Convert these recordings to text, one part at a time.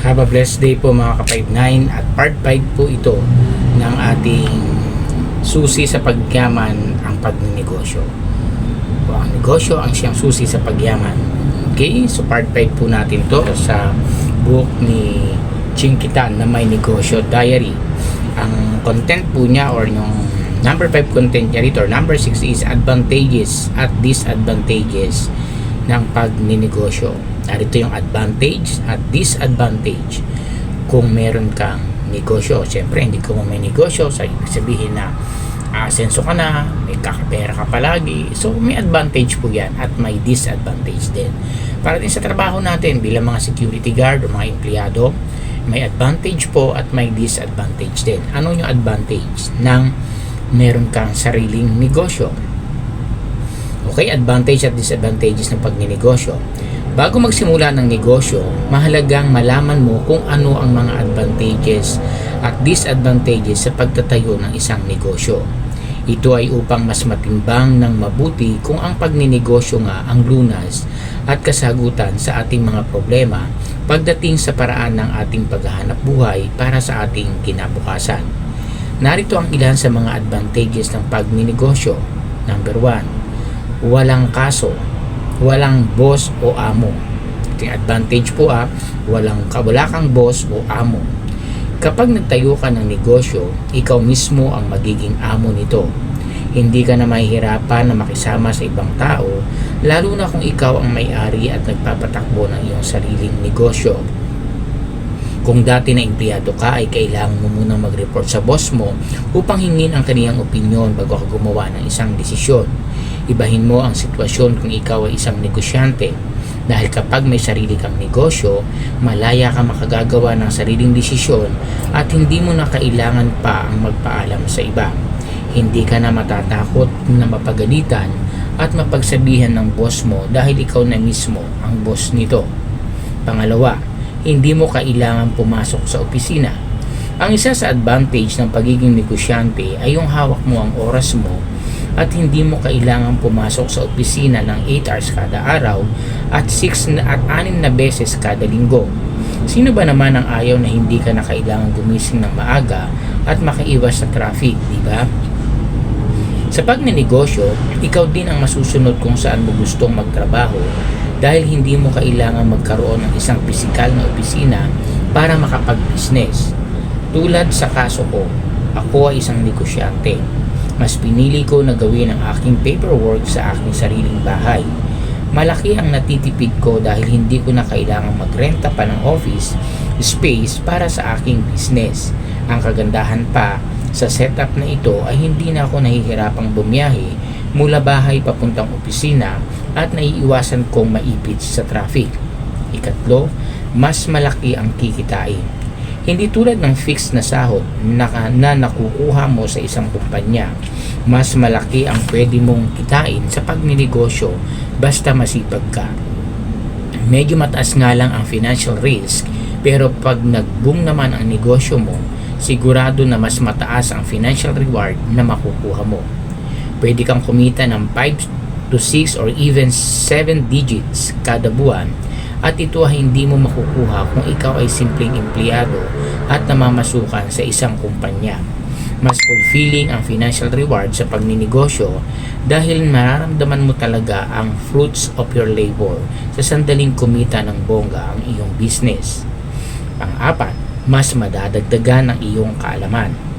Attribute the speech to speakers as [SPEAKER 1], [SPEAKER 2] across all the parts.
[SPEAKER 1] Have a blessed day po mga ka-59 at part 5 po ito ng ating susi sa pagyaman ang pagnenegosyo. So, ang negosyo ang siyang susi sa pagyaman. Okay, so part 5 po natin to sa book ni Chinkitan na may negosyo diary. Ang content po niya or yung number 5 content niya rito or number 6 is advantages at disadvantages ng pagninegosyo. Narito yung advantage at disadvantage kung meron kang negosyo. Siyempre, hindi ko may negosyo, ibig sabihin na asenso ka na, may kakapera ka palagi. So, may advantage po yan at may disadvantage din. Para din sa trabaho natin bilang mga security guard o mga empleyado, may advantage po at may disadvantage din. Ano yung advantage ng meron kang sariling negosyo? Okay, advantage at disadvantages ng pagninegosyo. Bago magsimula ng negosyo, mahalagang malaman mo kung ano ang mga advantages at disadvantages sa pagtatayo ng isang negosyo. Ito ay upang mas matimbang ng mabuti kung ang pagninegosyo nga ang lunas at kasagutan sa ating mga problema pagdating sa paraan ng ating paghahanap buhay para sa ating kinabukasan. Narito ang ilan sa mga advantages ng pagninegosyo. Number 1, walang kaso walang boss o amo. Ito advantage po ah, walang, wala kang boss o amo. Kapag nagtayo ka ng negosyo, ikaw mismo ang magiging amo nito. Hindi ka na mahihirapan na makisama sa ibang tao, lalo na kung ikaw ang may-ari at nagpapatakbo ng iyong sariling negosyo. Kung dati na empleyado ka ay kailangan mo munang mag-report sa boss mo upang hingin ang kaniyang opinion bago ka gumawa ng isang desisyon. Ibahin mo ang sitwasyon kung ikaw ay isang negosyante dahil kapag may sarili kang negosyo, malaya ka makagagawa ng sariling desisyon at hindi mo na kailangan pa ang magpaalam sa iba. Hindi ka na matatakot na mapagalitan at mapagsabihan ng boss mo dahil ikaw na mismo ang boss nito. Pangalawa, hindi mo kailangan pumasok sa opisina. Ang isa sa advantage ng pagiging negosyante ay yung hawak mo ang oras mo at hindi mo kailangan pumasok sa opisina ng 8 hours kada araw at 6 na at 6 na beses kada linggo. Sino ba naman ang ayaw na hindi ka na kailangan gumising ng maaga at makaiwas sa traffic, di ba? Sa pagninegosyo, ikaw din ang masusunod kung saan mo gustong magtrabaho dahil hindi mo kailangan magkaroon ng isang pisikal na opisina para makapag-business. Tulad sa kaso ko, ako ay isang negosyante. Mas pinili ko na gawin ang aking paperwork sa aking sariling bahay. Malaki ang natitipid ko dahil hindi ko na kailangan magrenta pa ng office space para sa aking business. Ang kagandahan pa sa setup na ito ay hindi na ako nahihirapang bumiyahe mula bahay papuntang opisina at naiiwasan kong maipit sa traffic. Ikatlo, mas malaki ang kikitain. Hindi tulad ng fixed na sahod na, na nakukuha mo sa isang kumpanya. Mas malaki ang pwede mong kitain sa pagninegosyo basta masipag ka. Medyo mataas nga lang ang financial risk pero pag nag-boom naman ang negosyo mo, sigurado na mas mataas ang financial reward na makukuha mo. Pwede kang kumita ng 5 to 6 or even 7 digits kada buwan at ito ay hindi mo makukuha kung ikaw ay simpleng empleyado at namamasukan sa isang kumpanya. Mas fulfilling ang financial reward sa pagninegosyo dahil mararamdaman mo talaga ang fruits of your labor sa sandaling kumita ng bongga ang iyong business. Pang-apat, mas madadagdagan ang iyong kaalaman.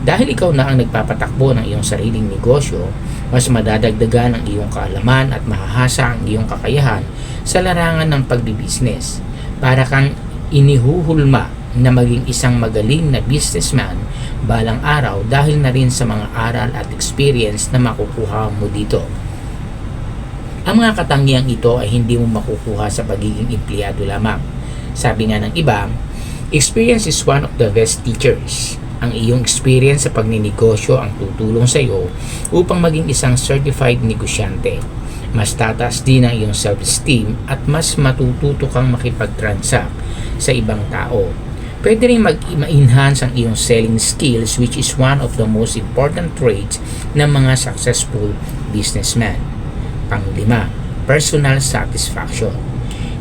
[SPEAKER 1] Dahil ikaw na ang nagpapatakbo ng iyong sariling negosyo, mas madadagdagan ang iyong kaalaman at mahahasa ang iyong kakayahan sa larangan ng pagbibisnes. Para kang inihuhulma na maging isang magaling na businessman balang araw dahil na rin sa mga aral at experience na makukuha mo dito. Ang mga katangiang ito ay hindi mo makukuha sa pagiging empleyado lamang. Sabi nga ng iba, experience is one of the best teachers ang iyong experience sa pagninegosyo ang tutulong sa iyo upang maging isang certified negosyante. Mas tataas din ang iyong self-esteem at mas matututo kang makipag-transact sa ibang tao. Pwede rin mag-enhance ang iyong selling skills which is one of the most important traits ng mga successful businessmen. Panglima, personal satisfaction.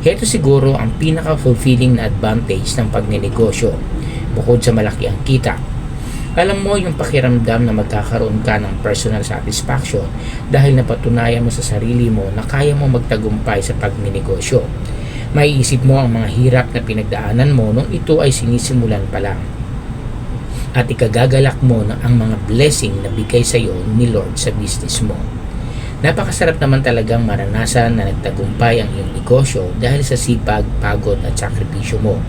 [SPEAKER 1] Heto siguro ang pinaka-fulfilling na advantage ng pagnenegosyo bukod sa malaki ang kita. Alam mo yung pakiramdam na magkakaroon ka ng personal satisfaction dahil napatunayan mo sa sarili mo na kaya mo magtagumpay sa pagnenegosyo. Maiisip mo ang mga hirap na pinagdaanan mo nung ito ay sinisimulan pa lang. At ikagagalak mo na ang mga blessing na bigay sa iyo ni Lord sa business mo. Napakasarap naman talagang maranasan na nagtagumpay ang iyong negosyo dahil sa sipag, pagod at sakripisyo mo.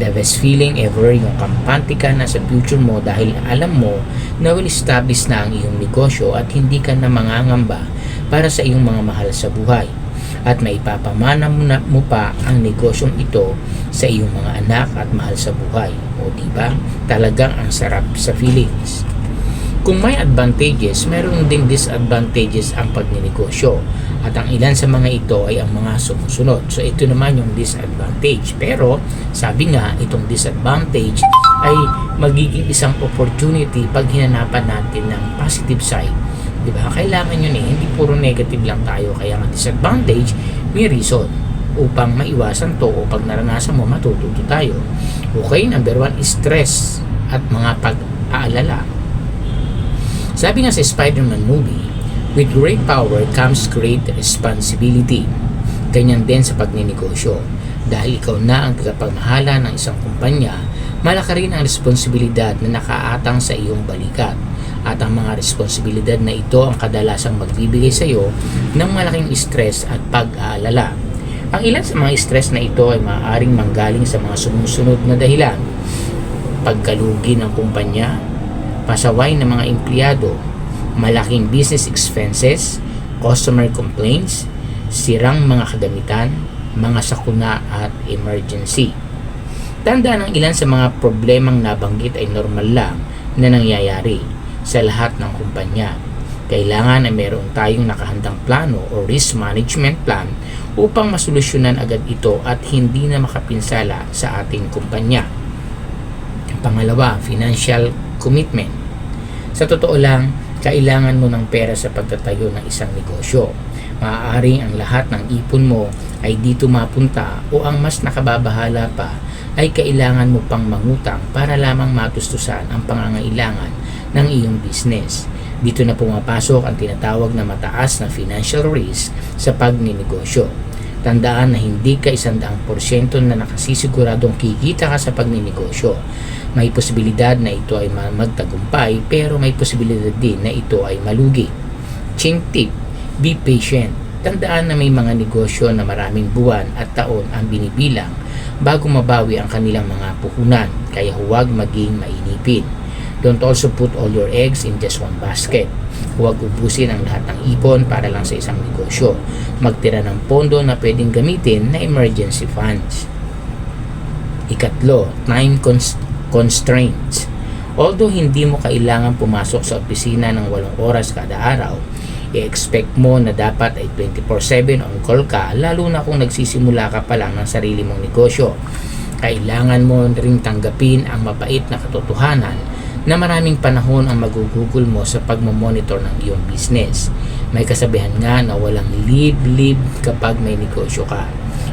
[SPEAKER 1] The best feeling ever yung kampante ka na sa future mo dahil alam mo na well established na ang iyong negosyo at hindi ka na mangangamba para sa iyong mga mahal sa buhay. At maipapamana mo, na, mo pa ang negosyong ito sa iyong mga anak at mahal sa buhay. O di ba? Talagang ang sarap sa feelings. Kung may advantages, meron ding disadvantages ang pagninegosyo. At ang ilan sa mga ito ay ang mga sumusunod. So ito naman yung disadvantage. Pero sabi nga, itong disadvantage ay magiging isang opportunity pag hinanapan natin ng positive side. Di ba? Kailangan yun eh. Hindi puro negative lang tayo. Kaya ang disadvantage, may reason upang maiwasan to o pag naranasan mo, matututo tayo. Okay, number one stress at mga pag-aalala. Sabi nga sa Spider-Man movie, with great power comes great responsibility. Ganyan din sa pagninegosyo. Dahil ikaw na ang tagapagmahala ng isang kumpanya, malaki rin ang responsibilidad na nakaatang sa iyong balikat. At ang mga responsibilidad na ito ang kadalasang magbibigay sa iyo ng malaking stress at pag-aalala. Ang ilan sa mga stress na ito ay maaaring manggaling sa mga sumusunod na dahilan. Pagkalugi ng kumpanya, pasaway ng mga empleyado, malaking business expenses, customer complaints, sirang mga kagamitan, mga sakuna at emergency. Tandaan ang ilan sa mga problemang nabanggit ay normal lang na nangyayari sa lahat ng kumpanya. Kailangan na meron tayong nakahandang plano o risk management plan upang masolusyonan agad ito at hindi na makapinsala sa ating kumpanya. Pangalawa, financial commitment. Sa totoo lang, kailangan mo ng pera sa pagtatayo ng isang negosyo. Maaaring ang lahat ng ipon mo ay dito mapunta o ang mas nakababahala pa ay kailangan mo pang mangutang para lamang matustusan ang pangangailangan ng iyong business. Dito na pumapasok ang tinatawag na mataas na financial risk sa pagninegosyo. Tandaan na hindi ka isandaang porsyento na nakasisiguradong kikita ka sa pagninegosyo. May posibilidad na ito ay magtagumpay pero may posibilidad din na ito ay malugi. Ching tip, be patient. Tandaan na may mga negosyo na maraming buwan at taon ang binibilang bago mabawi ang kanilang mga puhunan kaya huwag maging mainipin. Don't also put all your eggs in just one basket. Huwag ubusin ang lahat ng ipon para lang sa isang negosyo. Magtira ng pondo na pwedeng gamitin na emergency funds. Ikatlo, time cons- constraints. Although hindi mo kailangan pumasok sa opisina ng walong oras kada araw, i-expect mo na dapat ay 24-7 on call ka lalo na kung nagsisimula ka pa lang ng sarili mong negosyo. Kailangan mo rin tanggapin ang mapait na katotohanan na maraming panahon ang magugugol mo sa pagmamonitor ng iyong business. May kasabihan nga na walang leave-leave kapag may negosyo ka.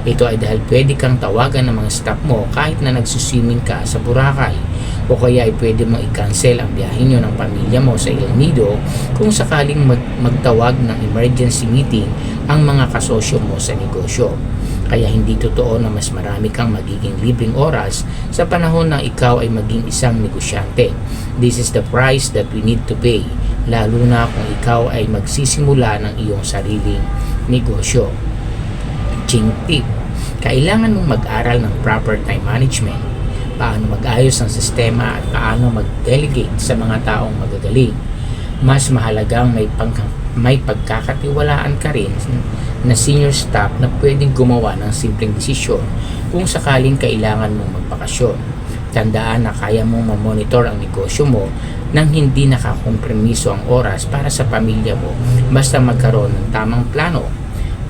[SPEAKER 1] Ito ay dahil pwede kang tawagan ng mga staff mo kahit na nagsuswimming ka sa Boracay o kaya ay pwede mong i-cancel ang biyahe nyo ng pamilya mo sa El Nido kung sakaling mag- magtawag ng emergency meeting ang mga kasosyo mo sa negosyo. Kaya hindi totoo na mas marami kang magiging libreng oras sa panahon na ikaw ay maging isang negosyante. This is the price that we need to pay, lalo na kung ikaw ay magsisimula ng iyong sariling negosyo. Ching tip, kailangan mong mag-aral ng proper time management, paano mag-ayos ng sistema at paano mag-delegate sa mga taong magagaling. Mas mahalagang may, pang, may pagkakatiwalaan ka rin na senior staff na pwedeng gumawa ng simpleng desisyon kung sakaling kailangan mong magbakasyon. Tandaan na kaya mong mamonitor ang negosyo mo nang hindi nakakompromiso ang oras para sa pamilya mo basta magkaroon ng tamang plano.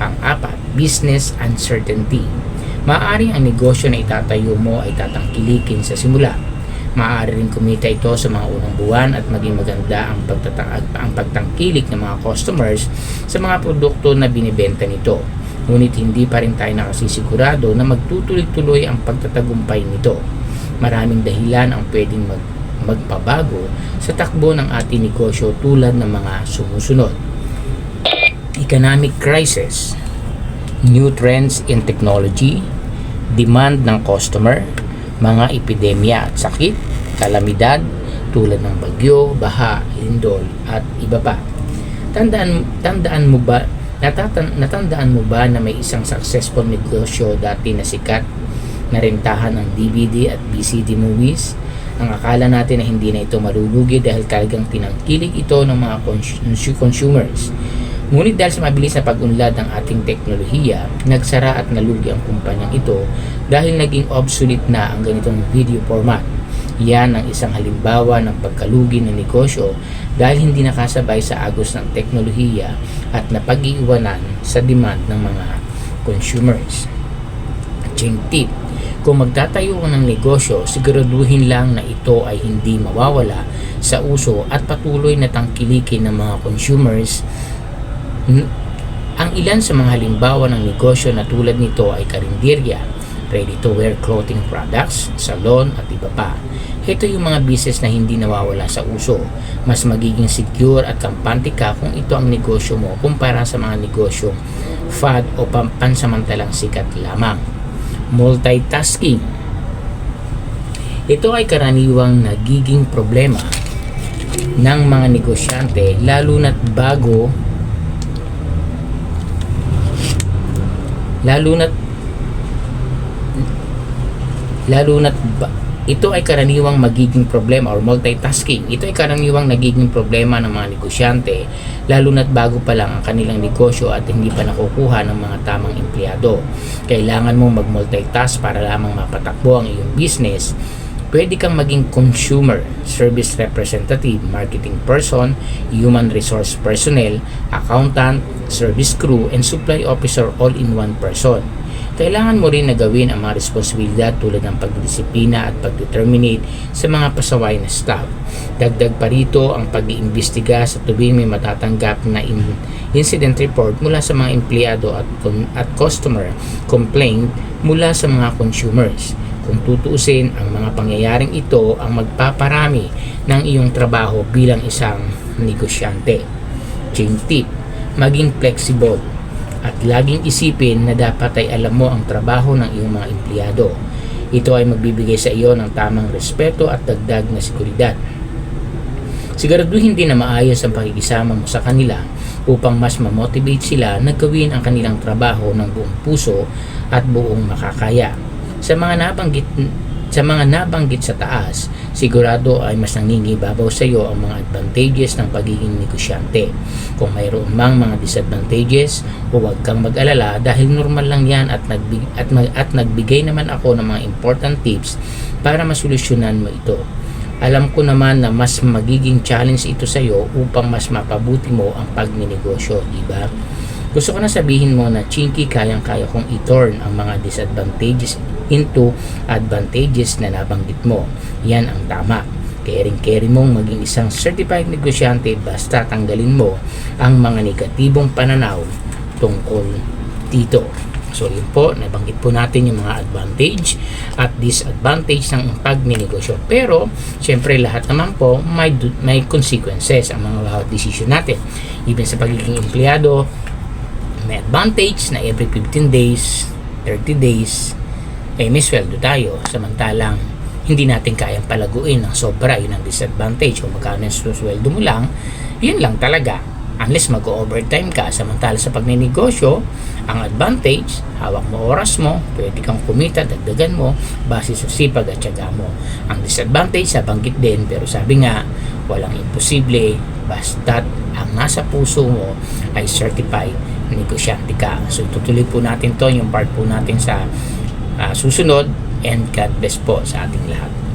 [SPEAKER 1] Pang-apat, business uncertainty. Maaring ang negosyo na itatayo mo ay tatangkilikin sa simula. Maaari rin kumita ito sa mga unang buwan at maging maganda ang, pagtatang ang pagtangkilik ng mga customers sa mga produkto na binibenta nito. Ngunit hindi pa rin tayo nakasisigurado na magtutuloy-tuloy ang pagtatagumpay nito. Maraming dahilan ang pwedeng mag magpabago sa takbo ng ating negosyo tulad ng mga sumusunod. Economic crisis, new trends in technology, demand ng customer, mga epidemya at sakit, kalamidad tulad ng bagyo, baha, lindol at iba pa. Tandaan, tandaan mo ba natatan, natandaan mo ba na may isang successful negosyo dati na sikat na rentahan ng DVD at VCD movies? Ang akala natin na hindi na ito malulugi dahil talagang tinangkilik ito ng mga cons- consumers. Ngunit dahil sa mabilis na pag-unlad ng ating teknolohiya, nagsara at nalugi ang kumpanyang ito dahil naging obsolete na ang ganitong video format. Yan ang isang halimbawa ng pagkalugi ng negosyo dahil hindi nakasabay sa agos ng teknolohiya at napag-iiwanan sa demand ng mga consumers. Ching tip, kung magtatayo ng negosyo, siguraduhin lang na ito ay hindi mawawala sa uso at patuloy na tangkilikin ng mga consumers. Ang ilan sa mga halimbawa ng negosyo na tulad nito ay karinderya, ready-to-wear clothing products, salon at iba pa. Ito yung mga business na hindi nawawala sa uso. Mas magiging secure at kampante ka kung ito ang negosyo mo kumpara sa mga negosyo fad o pansamantalang sikat lamang multitasking. Ito ay karaniwang nagiging problema ng mga negosyante lalo na't bago lalo na't lalo ba, ito ay karaniwang magiging problema or multitasking. Ito ay karaniwang nagiging problema ng mga negosyante lalo na't bago pa lang ang kanilang negosyo at hindi pa nakukuha ng mga tamang empleyado. Kailangan mong mag-multitask para lamang mapatakbo ang iyong business. Pwede kang maging consumer, service representative, marketing person, human resource personnel, accountant, service crew, and supply officer all in one person. Kailangan mo rin na gawin ang mga responsibilidad tulad ng pagdisiplina at pagdeterminate sa mga pasaway na staff. Dagdag pa rito ang pag-iimbestiga sa tuwing may matatanggap na in- incident report mula sa mga empleyado at, at customer complaint mula sa mga consumers. Kung tutuusin, ang mga pangyayaring ito ang magpaparami ng iyong trabaho bilang isang negosyante. Chain tip, maging flexible at laging isipin na dapat ay alam mo ang trabaho ng iyong mga empleyado. Ito ay magbibigay sa iyo ng tamang respeto at dagdag na seguridad. Siguraduhin din na maayos ang pakikisama mo sa kanila upang mas mamotivate sila na gawin ang kanilang trabaho ng buong puso at buong makakaya. Sa mga nabanggit sa mga nabanggit sa taas, sigurado ay mas nangingibabaw sa iyo ang mga advantages ng pagiging negosyante. Kung mayroon mang mga disadvantages, huwag kang mag-alala dahil normal lang yan at, nagbig, at, mag, at nagbigay naman ako ng mga important tips para masolusyonan mo ito. Alam ko naman na mas magiging challenge ito sa iyo upang mas mapabuti mo ang pagninegosyo, di ba? Gusto ko na sabihin mo na chinky kayang-kaya kong i-turn ang mga disadvantages into advantages na nabanggit mo. Yan ang tama. Caring-carry mong maging isang certified negosyante basta tanggalin mo ang mga negatibong pananaw tungkol dito. So yun po, nabanggit po natin yung mga advantage at disadvantage ng pagninegosyo. Pero, syempre lahat naman po may, may consequences ang mga bawat decision natin. Even sa pagiging empleyado, may advantage na every 15 days, 30 days, eh may sweldo tayo. Samantalang hindi natin kayang palaguin ng sobra, yun ang disadvantage. Kung magkano yung sweldo mo lang, yun lang talaga. Unless mag-overtime ka, samantala sa pagninegosyo, ang advantage, hawak mo oras mo, pwede kang kumita, dagdagan mo, base sa sipag at tiyaga mo. Ang disadvantage, sa banggit din, pero sabi nga, walang imposible, basta't ang nasa puso mo ay certified negosyante ka. So tutuloy po natin to yung part po natin sa uh, susunod and God bless po sa ating lahat.